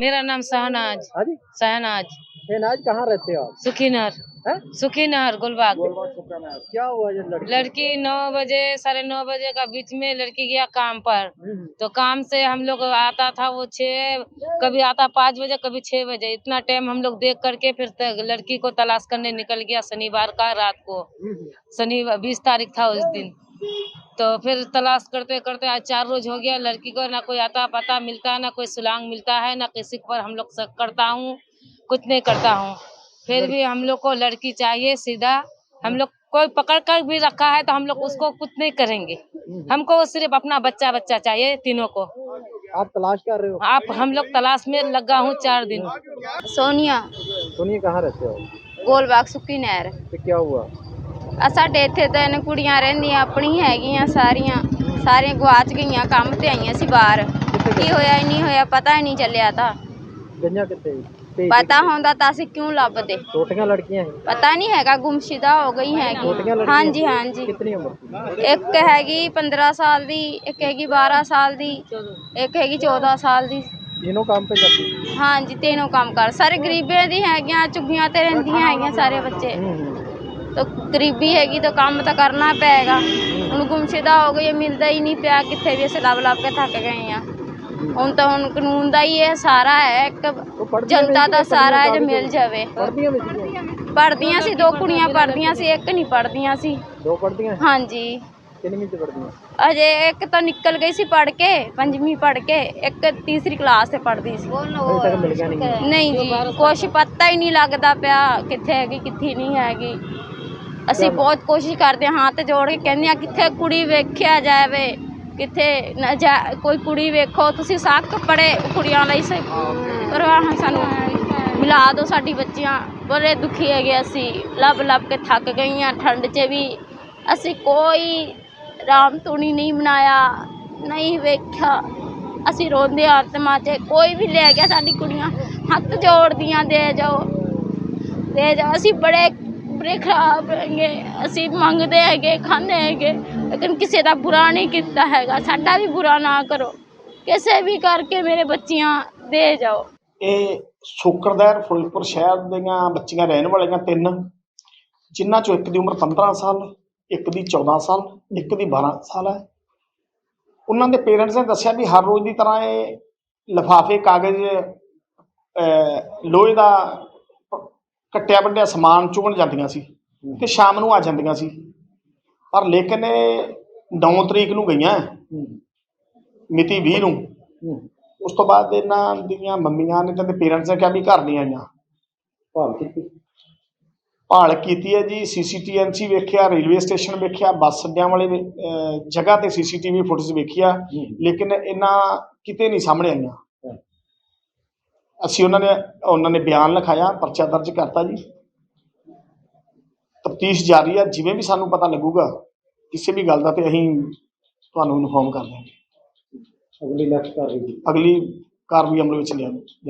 मेरा नाम शहनाज हाँ जी शहनाज शहनाज कहाँ रहते हो आप सुखीनर हैं? सुखीनर गुलबाग। क्या हुआ ये लड़की? लड़की नौ बजे साढ़े नौ बजे का बीच में लड़की गया काम पर। हम्म, तो काम से हम लोग आता था वो छः कभी आता पाँच बजे कभी छः बजे। इतना टाइम हम लोग देख करके फिर तक लड़की को तलाश करने निकल गया शनिवार का रात को। हम्म, शनिवार बीस तारीख था उस दिन। तो फिर तलाश करते करते आज चार रोज हो गया लड़की को ना कोई आता पता मिलता है ना कोई सुलांग मिलता है ना किसी पर हम लोग शक करता हूँ कुछ नहीं करता हूँ। फिर भी हम लोग को लड़की चाहिए सीधा हम लोग कोई पकड़ कर भी रखा है तो हम लोग उसको कुछ नहीं करेंगे हमको सिर्फ अपना बच्चा बच्चा चाहिए तीनों को आप तलाश कर रहे हो आप हम लोग तलाश में लगा हूँ चार दिन ਸੋਨੀਆ सुनिए कहाँ रहते हो ਗੋਲਬਾਗ ਸੁੱਕੀ ਨਹਿਰ तो क्या हुआ ਆ ਸਾਡੇ ਇੱਥੇ ਤਿੰਨ ਕੁੜੀਆਂ ਰਹਿੰਦੀਆਂ ਆਪਣੀ ਹੈਗੀਆਂ ਸਾਰੀਆਂ ਸਾਰੀਆਂ ਗਵਾਚ ਗਈਆਂ ਕੰਮ ਤੇ ਆਈਆਂ ਸੀ ਬਾਹਰ ਕੀ ਹੋਇਆ ਹੀ ਨਹੀਂ ਹੋਇਆ ਪਤਾ ਹੀ ਨਹੀਂ ਚੱਲਿਆ ਤਾਂ ਗਈਆਂ ਕਿੱਥੇ? ਭੇਜ ਪਤਾ ਹੁੰਦਾ ਤਾਂ ਅਸੀਂ ਕਿਉਂ ਲੱਭਦੇ? ਛੋਟੀਆਂ ਲੜਕੀਆਂ ਹੈ ਪਤਾ ਨਹੀਂ ਹੈਗਾ ਗੁੰਮਸ਼ਿਦਾ ਹੋ ਗਈ ਛੋਟੀਆਂ ਹੈਗੀ। ਲੜਕੀਆਂ? ਹਾਂਜੀ ਹਾਂਜੀ। ਕਿੰਨੀ ਉਮਰ ਸੀ? ਇੱਕ ਹੈਗੀ 15 ਸਾਲ ਦੀ ਇੱਕ ਹੈਗੀ 12 ਸਾਲ ਦੀ ਇੱਕ ਹੈਗੀ 14 ਸਾਲ ਦੀ। ਇਹਨੋਂ ਕੰਮ ਤੇ ਕਰਦੀ ਸੀ। ਹਾਂਜੀ ਤੈਨੂੰ ਕੰਮ ਕਰ। ਸਾਰੇ ਗਰੀਬੇ ਦੀ ਹੈਗੀਆਂ ਚੁੱਗੀਆਂ ਤੇ ਰਹਿੰਦੀਆਂ ਹੈਗੀਆਂ ਸਾਰੇ ਬੱਚੇ। ਹੂੰ, ਹੂੰ। ਤਾਂ ਗਰੀਬੀ ਹੈਗੀ ਤਾਂ ਕੰਮ ਤਾਂ ਕਰਨਾ ਪਏਗਾ। ਹੁਣ ਗੁੰਮਸ਼ਿਦਾ ਹੋ ਗਈ ਹੈ, ਮਿਲਦਾ ਹੀ ਨਹੀਂ ਪਿਆ। ਕਿੱਥੇ ਵੀ ਅਸੀਂ ਲੱਭ ਲੱਭ ਕੇ ਥੱਕ ਗਏ ਆ। ਹੁਣ ਤਾਂ ਹੁਣ ਕਾਨੂੰਨ ਦਾ ਹੀ ਹੈ ਸਾਰਾ ਹੈ ਇੱਕ ਜਨਤਾ ਦਾ ਸਾਰਾ ਹੈ ਜੇ ਮਿਲ ਜਾਵੇ। ਪੜਦੀਆਂ ਵੀ ਸੀਗੀਆਂ ਪੜਦੀਆਂ ਸੀ ਦੋ ਕੁੜੀਆਂ ਪੜਦੀਆਂ ਸੀ ਇੱਕ ਨਹੀਂ ਪੜਦੀਆਂ ਸੀ। ਦੋ ਪੜਦੀਆਂ ਹਾਂਜੀ। ਕਿੰਨੀ ਚ ਪੜਦੀਆਂ ਅਜੇ ਇੱਕ ਤਾਂ ਨਿਕਲ ਗਈ ਸੀ ਪੜ ਕੇ ਪੰਜਵੀਂ ਪੜ ਕੇ ਇੱਕ ਤੀਸਰੀ ਕਲਾਸ ਤੇ ਪੜਦੀ ਸੀ। ਨਹੀਂ। ਜੀ ਕੁਝ ਪਤਾ ਹੀ ਨਹੀਂ ਲੱਗਦਾ ਪਿਆ ਕਿੱਥੇ ਹੈਗੀ ਕਿੱਥੇ ਨਹੀਂ ਹੈਗੀ। ਅਸੀਂ ਬਹੁਤ ਕੋਸ਼ਿਸ਼ ਕਰਦੇ ਹਾਂ ਤੇ ਜੋੜ ਕੇ ਕਹਿੰਦੇ ਆ ਕਿੱਥੇ ਕੁੜੀ ਵੇਖਿਆ ਜਾਵੇ। ਕਿੱਥੇ ਨਾ ਜਾ ਕੋਈ ਕੁੜੀ ਵੇਖੋ, ਤੁਸੀਂ ਸਾਕ ਕੱਪੜੇ ਕੁੜੀਆਂ ਲਈ ਸੇ ਪਰਵਾਹ ਸਾਨੂੰ ਮਿਲਾ ਦਿਓ ਸਾਡੀ ਬੱਚੀਆਂ। ਬੜੇ ਦੁਖੀ ਹੈਗੇ ਅਸੀਂ, ਲੱਭ ਲੱਭ ਕੇ ਥੱਕ ਗਈਆਂ, ਠੰਡ 'ਚ ਵੀ। ਅਸੀਂ ਕੋਈ ਰਾਮ ਧੂਣੀ ਨਹੀਂ ਬਣਾਇਆ ਨਹੀਂ ਵੇਖਿਆ। ਅਸੀਂ ਰੋਂਦੇ ਹਾਂ ਆਤਮਾ 'ਚ, ਕੋਈ ਵੀ ਲੈ ਗਿਆ ਸਾਡੀ ਕੁੜੀਆਂ, ਹੱਥ ਜੋੜਦੀਆਂ, ਦੇ ਜਾਓ। ਦੇ ਜਾਓ। ਅਸੀਂ ਬੜੇ ਬੜੇ ਖਰਾਬ ਹੈਗੇ, ਅਸੀਂ ਮੰਗਦੇ ਹੈਗੇ, ਖਾਂਦੇ ਹੈਗੇ, ਲੇਕਿਨ ਕਿਸੇ ਦਾ ਬੁਰਾ ਨਹੀਂ ਕੀਤਾ ਹੈਗਾ, ਸਾਡਾ ਵੀ ਬੁਰਾ ਨਾ ਕਰੋ। ਕਿਸੇ ਵੀ ਕਰਕੇ ਮੇਰੇ ਬੱਚੀਆਂ ਦੇ ਜਾਓ। ਇਹ ਸ਼ੁਕਰਦਹਿਰ ਫਿਰੋਜ਼ਪੁਰ ਸ਼ਹਿਰ ਦੀਆਂ ਬੱਚੀਆਂ ਰਹਿਣ ਵਾਲੀਆਂ ਤਿੰਨ, ਜਿਨ੍ਹਾਂ ਚੋਂ ਇੱਕ ਦੀ ਉਮਰ 15 ਸਾਲ, ਇੱਕ ਦੀ 14 ਸਾਲ, ਇੱਕ ਦੀ 12 ਸਾਲ ਹੈ। ਉਹਨਾਂ ਦੇ ਪੇਰੈਂਟਸ ਨੇ ਦੱਸਿਆ ਵੀ ਹਰ ਰੋਜ਼ ਦੀ ਤਰ੍ਹਾਂ ਇਹ ਲਿਫਾਫੇ, ਕਾਗਜ਼ ਲੋਹੇ ਦਾ ਕੱਟਿਆ ਵੱਡਿਆ ਸਮਾਨ ਚੁਗਣ ਜਾਂਦੀਆਂ ਸੀ ਤੇ ਸ਼ਾਮ ਨੂੰ ਆ ਜਾਂਦੀਆਂ ਸੀ। ਪਰ ਲੇਕਿਨ ਇਹ 9 ਤਰੀਕ ਨੂੰ ਗਈਆਂ। ਮਿਤੀ 20 ਨੂੰ। ਉਸ ਤੋਂ ਬਾਅਦ ਇਹਨਾਂ ਦੀਆਂ ਮੰਮੀਆਂ ਨੇ ਕਹਿੰਦੇ ਪੇਰੈਂਟਸ ਨੇ ਕਿਹਾ ਵੀ ਘਰ ਨਹੀਂ ਆਈਆਂ। ਭਾਲ ਕੀਤੀ। ਭਾਲ ਕੀਤੀ ਹੈ ਜੀ ਸੀਸੀਟੀਐਨਸੀ ਵੇਖਿਆ ਰੇਲਵੇ ਸਟੇਸ਼ਨ ਵੇਖਿਆ ਬੱਸ ਅੱਡਿਆਂ ਵਾਲੇ ਜਗ੍ਹਾ ਤੇ ਸੀਸੀਟੀਵੀ ਫੁਟੇਜ ਵੇਖਿਆ। ਲੇਕਿਨ ਇਹਨਾਂ ਕਿਤੇ ਨਹੀਂ ਸਾਹਮਣੇ ਆਈਆਂ। ਅਸੀਂ ਉਹਨਾਂ ਨੇ ਉਹਨਾਂ ਨੇ ਬਿਆਨ ਲਿਖਾਇਆ ਪਰਚਾ ਦਰਜ ਕਰਤਾ ਜੀ। ਤਫਤੀਸ਼ ਜਾਰੀ ਆ ਜਿਵੇਂ ਵੀ ਸਾਨੂੰ ਪਤਾ ਲੱਗੂਗਾ ਕਿਸੇ ਵੀ ਗੱਲ ਦਾ ਤੇ ਅਸੀਂ ਤੁਹਾਨੂੰ ਇਨਫੋਰਮ ਕਰ ਦਿਆਂਗੇ। ਅਗਲੀ ਨੈਕਸਟ ਕਾਰਵਾਈ। ਅਗਲੀ ਕਾਰਵਾਈ ਅਮਲ ਵਿੱਚ ਲਿਆਂਦੀ